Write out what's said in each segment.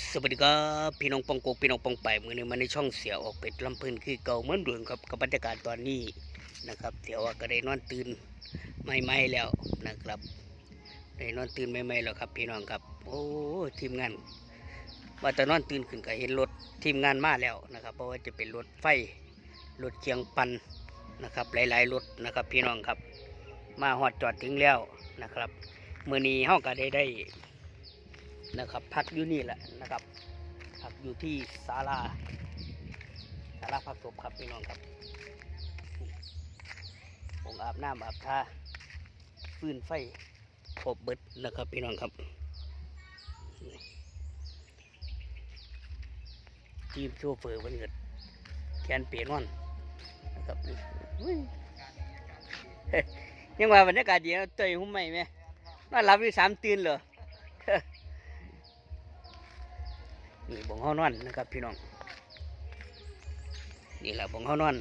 สวัสดีครับพี่น้องปองโกพี่น้องปองไปมือนี้มาในช่องเสียออกเป็ดลำพลินคือเก่าเหมือนเดิมครับกับบรรยากาศตอนนี้นะครับเดี๋ยวว่าก็ได้นอนตื่นไม่ไม่ๆแล้วนะครับได้นอนตื่นไม่ไม่ๆแล้วครับ พี่น้องครับ โอ้ทีมงานว่าแต่นอนตื่นขึ้นก็เห็นรถทีมงานมาแล้วนะครับเพราะว่าจะเป็นรถไฟรถเชียงปันนะครับ หลายๆรถนะครับ พี่น้องครับ มาหอดจอดถึงแล้วนะครับมือนี้เฮาก็ได้ได้ นะครับพักอยู่นี่แหละนะครับพักอยู่ที่ศาลาศาลาพักศพครับพี่น้องครับผมอาบน้ำอาบท่าฟืนไฟครบเบิดนะครับพี่น้องครับทีมโชเฟอร์วันเกิดแคนเปียนอนนะครับยยังว่าบรรยากาศดีนะเตยหุ้มไหมไหมนอนหลับอยู่สามตื่นเหรอ นี่บงเฮานอนนะครับ พี่น้องนี่แหละบงเฮานอน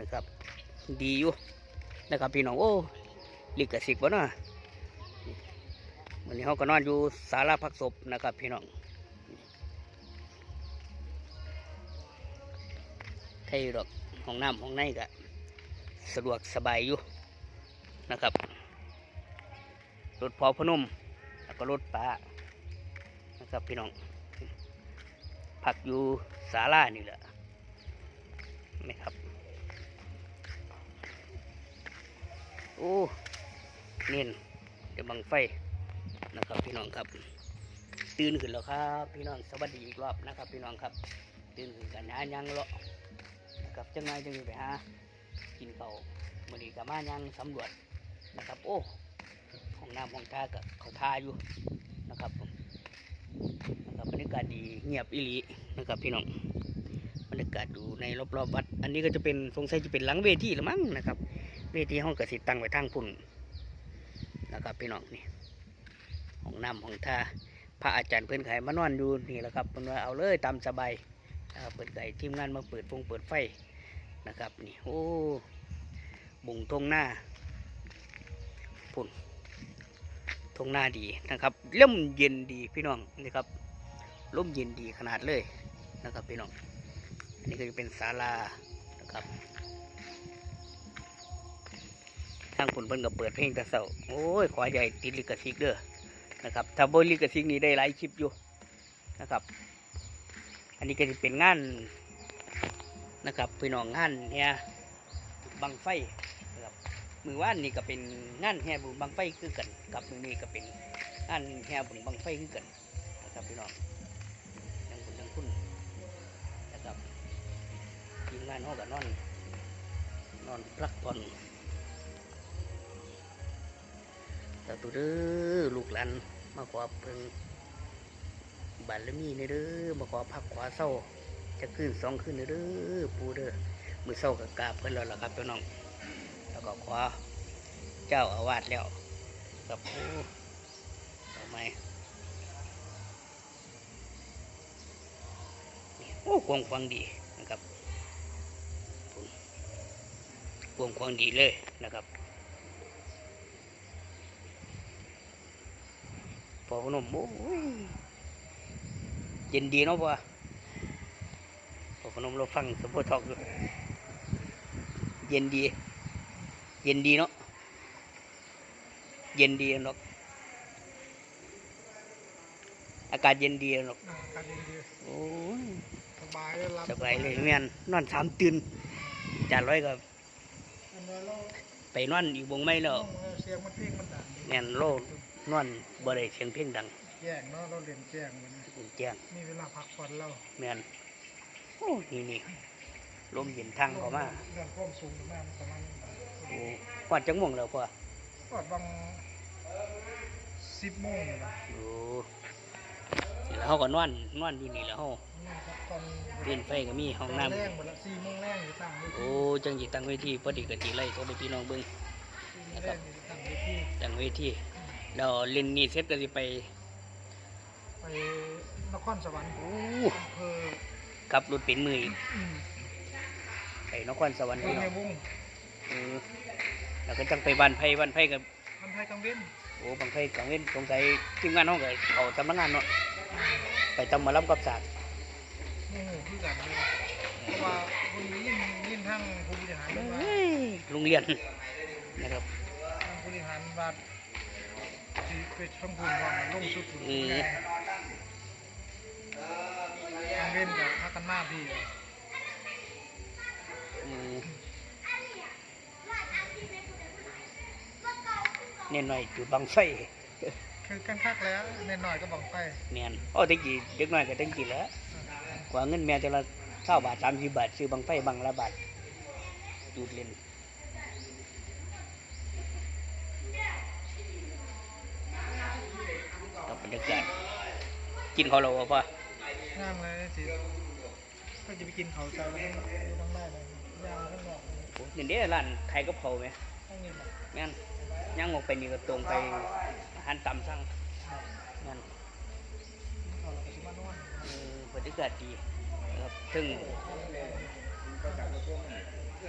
นะครับ ดีอยู่นะครับพี่น้องโอ้ลิกสิกบ่เนาะวันนี้เขาก็นอนอยู่ศาลาพักศพนะครับ พี่น้องใครดอกห้องน้ำห้องในก็สะดวกสบายอยู่นะครับรถพอพนมแล้วก็รถป้านะครับพี่น้อง พักอยู่ศาลานี่แหละนะครับ โอ้เน้นเดี๋ยวบังไฟนะครับพี่น้องครับ ตื่นขึ้นแล้วครับ พี่น้องสวัสดีอีกรอบนะครับ พี่น้องครับ ตื่นขึ้นกันหายังเลาะนะครับจังไงจังไปหากินเขาวมือนี้กับมายังสำรวจนะครับ โอ้ห้องน้ำห้องท่ากับเขาท่าอยู่นะครับผม นะครับบรรยากาศดีเงียบอิลีนะครับพี่น้องบรรยากาศดูในรอบๆวัด อันนี้ก็จะเป็นสงสัยจะเป็นหลังเวทีหรือมั้งนะครับ เวทีห้องกสิตั้งไว้ทางพุ่นนะครับพี่น้องนี่ห้องน้ำห้องท่าพระอาจารย์เพื่อนไขมานอนอยู่นี่แหละครับเพิ่นว่าเอาเลยตามสบายเปิดไก่ทีมงานมาเปิดฟงเปิดไฟนะครับนี่โอ้บุ่งทงหน้าพุ่น ทงหน้าดีนะครับเล่มเย็นดีพี่น้องนี่ครับร่มเย็นดีขนาดเลยนะครับพี่น้องอันนี้ก็จะเป็นศาลานะครับทางคุณเพิ่นก็เปิดเพลงแต่เสาโอ้ยขอใหญ่ติดลิขสิทธิ์เด้อนะครับถ้าบนลิขสิทธิ์นี้ได้หลายคลิปอยู่นะครับ อันนี้ก็จะเป็นงานนะครับพี่น้องงานเนี่ยบังไฟ มือว่านนี่ก็เป็นงานแห่บุญบังไฟคือกัน กับมือนี้ก็เป็นงานแห่บุญบังไฟคือกันนะครับพี่น้องยังคุณยังคุณนะครับทีมงานห้องกับนอน นอนพักผ่อนแต่ตัวเด้อลูกหลานมาขอเพิ่งบารมีในเด้อมาขอพักขวาเศร้าจะขึ้นสองขึ้นเด้อปูเด้อมือเศร้ากับกาบเพิ่นแล้วล่ะครับพี่น้อง แล้วก็ขอเจ้าอาวาสแล้วกับปูทำไมโอ้กวงควางดีนะครับกวงควางดีเลยนะครับพอพนมโอ้ยเย็นดีเนาะพ่อพอพนมเราฟังสมบูรณ์ทอกเย็นดี เย็นดีเนาะ เย็นดีเนาะ อากาศเย็นดีเนาะ อากาศดี โอ้ยๆสบายเลยรับสบายเลยแม่นนอนสามตื่นจานร้อยก็อันนี้เราไปนอนอีกวงไม่แล้วต้องเสียงมันเพลงมันดังดีแม่นโลนอนบ่ได้เสียงเพลงดังแจ้งเนาะเราเรียนแจ้งเลยนะแจ้งมีเวลาพักผ่อนเราแม่นโอ้นี่นี่ลมเย็นทางเขามาเรื่องความสูงมากประมาณนี้โอ้กวาดจังม่วงแล้วพ่อก็บางสิบโมงนี่นะโอ้นี่แล้วเขาก็นอนนอนอยู่นี่แล้วเขานี่ครับตอนเล่นไฟก็มีห้องน้แรงหมดละสี่โมงแรงอยู่ตั้งเวำทีโอ้จังสิตั้งเวทีพอดีกันทีไรก็ได้พี่น้องเบิ่งสี่โมงแรงอยู่ตั้งเวทีตั้งเวทีแล้วเล่นนี่เสร็จก็สิไปไปนครสวรรค์โอ้อำเภอขับรถเป็นมืออีกอืมไปนครสวรรค์อำเภพี่อน้ในองวงเออ แล้วก็จังไปบ้านไผ่บ้านไผ่กับอำเภอกังเว้นโอ้บางไผ่กังเว้นสงสัยทีมงานห้องกับเขาสำนักงานเนาะอืมไปตำหมาล้ำกับศาสตร์โอ้โหคือกันเลยเพราะว่าคนนี้ยินยินทางผู้บริหารว่าเฮ้ยโรงเรียนนะครับทางผู้บริหารว่าสิไปช่องคุณว่าลงสุดทุนอืมทางเล่นกับพักกันมาพี่ เน้นหน่อยจุดบังไฟคือกันคักแล้วเน้นหน่อยก็บังไฟเนียนโอ้ตะกี้เด็กน้อยก็ตะกี้แหล้วกว่าเงินแม่แต่ละเท่าบาทสามสิบบาทซื้อบังไฟบังละบาทจุดเล่นกับบรรยากาศกินเขาวเราป่ะย่างเลยสิก็จะไปกินเขาใจแล้วต้องต้องได้เลยย่างข้างนอกนี่เด้ร้านไทยกับเขาวไหมข้างนี้แบบแม่น ย่างออกไปนี่ก็ตรงไปหารตามสั่งแม่นเขาเราก็สิมานอนเออบรรยากาศดีครับซึ่ง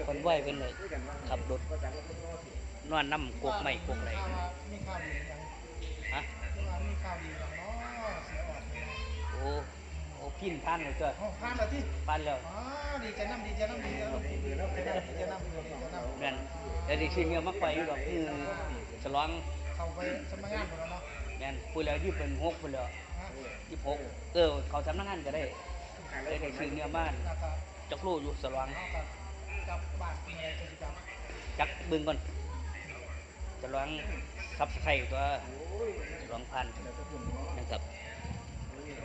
คนไหวเป็นเลยขับรถนอนน้ำกวกไม่กวกไหลข่าวว่ามีข่าวดีอย่างฮะโอ้ พินท่านเลยเจ้าอ๋อผ่านแล้วที่ปานแล้วอ๋อดีใจน้ำดีใจน้ำดีใจน้ำดีใจน้ำดีใจน้ำดีใจน้ำดีใจน้ำแม่นแต่ดิชื่อเมียมักไปอยู่ดอกคือฉลองเข้าไปสำนักงานหมดแล้วเนาะแม่นพูดแล้วยี่เป็นหกพูดแล้วฮะยี่หกเออเขาสำนักงานก็ได้ได้ได้ชื่อเมียบ้านแล้วก็จักรู้อยู่สลองเอากับกับบ้านเป็นอะไรกิจกรรมจักเบึงก่อนจะร้องซับไข่ตัวร้องพันนะครับ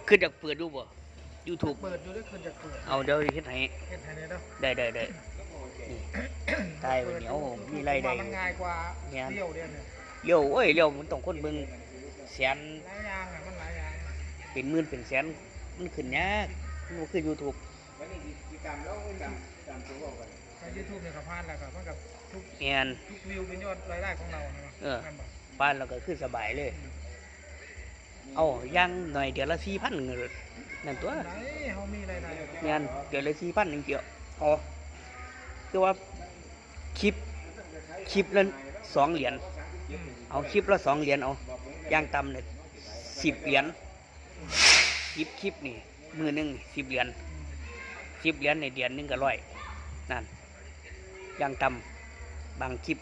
คือจากเปิดดูบ่ YouTube เปิดดูด้วยคืนจะเปิดเอาเดี๋ยวเฮ็ดให้เฮ็ดให้ได้เด้อได้ได้ได้นี่ตายไปเหนียวมีไรได้มันง่ายกว่าเนี่ยเดี่ยวเดียวเนี่ยเลี้ยวโอ้ยเลี้ยวมันต้องคนเบิ่งแสนหลายอย่างอะมันหลายอย่างเป็นหมื่นเป็นแสนมันขึ้นยากมันบ่คือ YouTube ในยูทูบเนี่ยกับพานแล้วก็มันกับทุกแม่นทุกวิวเป็นยอดรายได้ของเราเนาะเออแม่นบ่บ้านเราก็คือสบายเลย เอาย่างหน่อยเดือนละ4,000เงิน นั่นตัวไหนเฮามีรายได้อยู่เงินเดือนละสี่พันหนึ่งเกี่ยวอ๋อคือว่าคลิปคลิปละสองเหรียญอืมเอาคลิปละสองเหรียญเอาย่างต่ำเนี่ยสิบเหรียญคลิปคลิปนี่มือหนึ่งสิบเหรียญสิบเหรียญในเดือนหนึงก็ร้อยนั่นย่างต่ำบางคลิป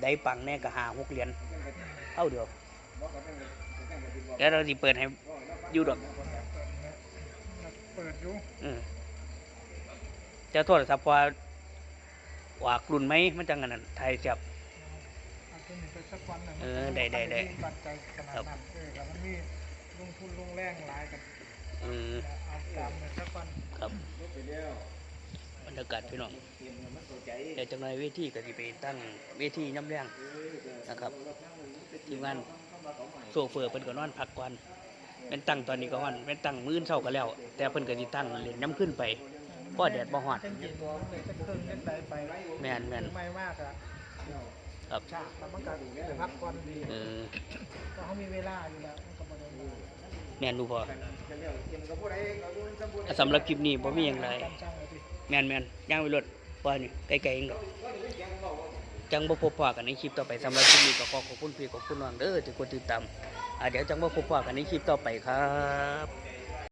ได้ปังแน่ก็หาหกเหรียญเท่าเดียวแล้วเราสิเปิดให้อยู่ดอกเปิดอยู่อืมจะโทษครับว่าวากรุ่นไหมมันจังกันนั่นไทยจับ อาจจะมีไปสักวันน่ะเออได้ได้ได้ปัจจัยขนาดนั้นเออแต่มันมีลงทุนลงแรงหลายกันอืมเอาตามเนี่ยสักวันครับบรรยากาศพี่น้องเดี๋ยวจังไรเวทีก็จะไปตั้งเวทีน้ำเลี้ยงนะครับทีมงานโซเฟอร์เพิ่นก็นอนพักก่อน เป็นตั้งตอนนี้ก็วันเป็นตั้งมื้อเช้าก็แล้ว แต่เพิ่นก็สิตั้งเล่นน้ำขึ้นไปเพราะแดดบ่ฮอดจังจิตตัวเลยจะเครื่องเล่นไปไปแม่นแม่นไม่มากอะครับฉากแล้วมันก็ไปพักก่อนดีเออก็เขามีเวลาอยู่แล้วมันก็บ่ได้แม่นดูพออะสำหรับคลิปนี้บ่มีหยังไรจำจังเลยดิแม่นแม่นย่างไปรถว่านี่ไกลๆเองดอกจังบ่พบปะกันในคลิปต่อไปสำหรับคลิปนี้ก็ขอขอบคุณพี่ขอบคุณน้องเด้อที่กดติดตามอ่า เดี๋ยวจังบ่พบกันในคลิปต่อไปครับ